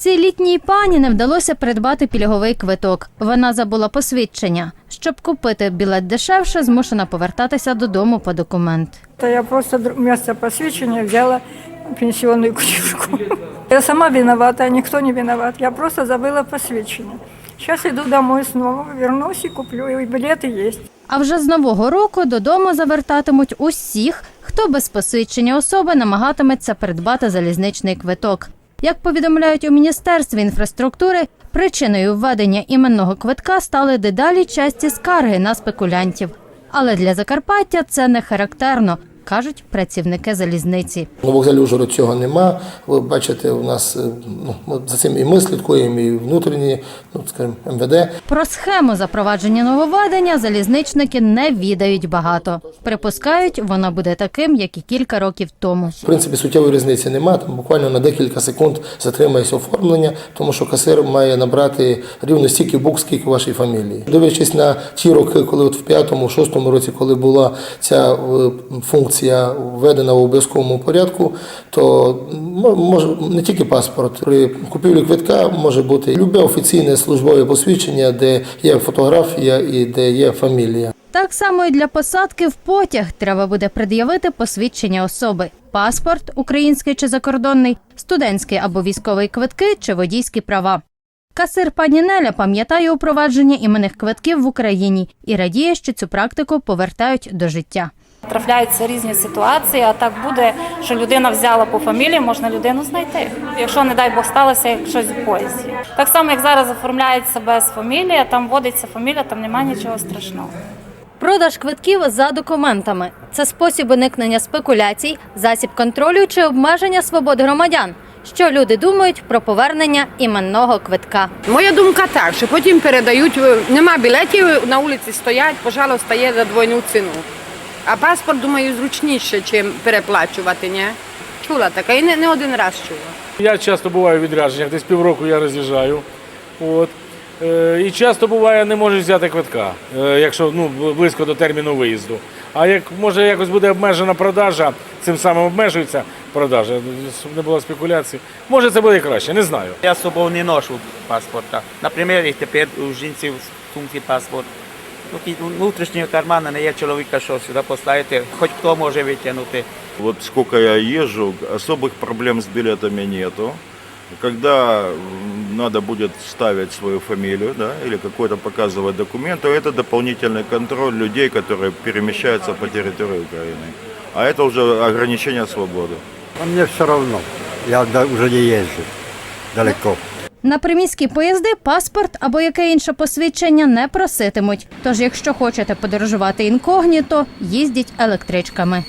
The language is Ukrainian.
Цій літній пані не вдалося придбати пільговий квиток. Вона забула посвідчення. Щоб купити білет дешевше, змушена повертатися додому по документ. Да я просто вместо посвящения взяла пенсионную книжку. Я сама виновата, а никто не виноват. Я просто забыла посвящение. Сейчас иду домой снова, вернусь и куплю, и билеты есть. А вже з нового року додому завертатимуть усіх, хто без посвідчення особи намагатиметься придбати залізничний квиток. Як повідомляють у міністерстві інфраструктури, причиною введення іменного квитка стали дедалі часті скарги на спекулянтів. Але для Закарпаття це не характерно, кажуть працівники залізниці. На вокзалі Ужгород цього нема. Ви бачите, у нас е, ну, ми за цим і ми слідкуємо, і внутрішні, ну скажімо, МВД. Про схему запровадження нововведення залізничники не відають багато. Припускають, воно буде таким, як і кілька років тому. В принципі, суттєвої різниці немає. Там буквально на декілька секунд затримається оформлення, тому що касир має набрати рівно стільки букв, скільки вашій фамілії. Дивлячись на ті роки, коли от в п'ятому, шостому році, коли була ця е, функція введена в обов'язковому порядку, то може не тільки паспорт. При купівлі квитка може бути любе офіційне службове посвідчення, де є фотографія і де є фамілія. Так само і для посадки в потяг треба буде пред'явити посвідчення особи: паспорт, український чи закордонний, студентський або військовий квитки чи водійські права. Касир пані Неля пам'ятає упровадження іменних квитків в Україні і радіє, що цю практику повертають до життя. Трапляються різні ситуації, а так буде, що людина взяла по фамілії, можна людину знайти. Якщо, не дай Бог, сталося як щось в поїзді. Так само, як зараз оформляється без фамілії, там вводиться фамілія, там немає нічого страшного. Продаж квитків за документами це спосіб уникнення спекуляцій, засіб контролю чи обмеження свобод громадян. Що люди думають про повернення іменного квитка? Моя думка так, що потім передають, нема білетів, на вулиці стоять, пожалуйста, є за двойну ціну. А паспорт, думаю, зручніше, чим переплачувати, ні? Чула таке, і не, не один раз чула. Я часто буваю в відрядженнях, десь півроку я роз'їжджаю. От. Е, і часто буває, не можеш взяти квитка, е, якщо ну, близько до терміну виїзду. А як може якось буде обмежена продажа, цим самим обмежується продажа, щоб не було спекуляцій. Може це буде краще, не знаю. Я з собою не ношу паспорта. Наприклад, і тепер у жінці в сумці паспорт Ну, і внутрішнього кармана не є чоловіка, що сюди поставити, хоч хто може витягнути. Вот сколько я езжу, особых проблем с билетами нету. Когда м, надо будет ставить свою фамилию да, или какой-то показывать документ, то это дополнительный контроль людей, которые перемещаются по территории Украины. А это уже ограничение свободы. А мне все равно. Я да- уже не езжу далеко. На приміські поїзди паспорт або яке інше посвідчення не проситимуть. Тож, якщо хочете подорожувати інкогніто, їздіть електричками.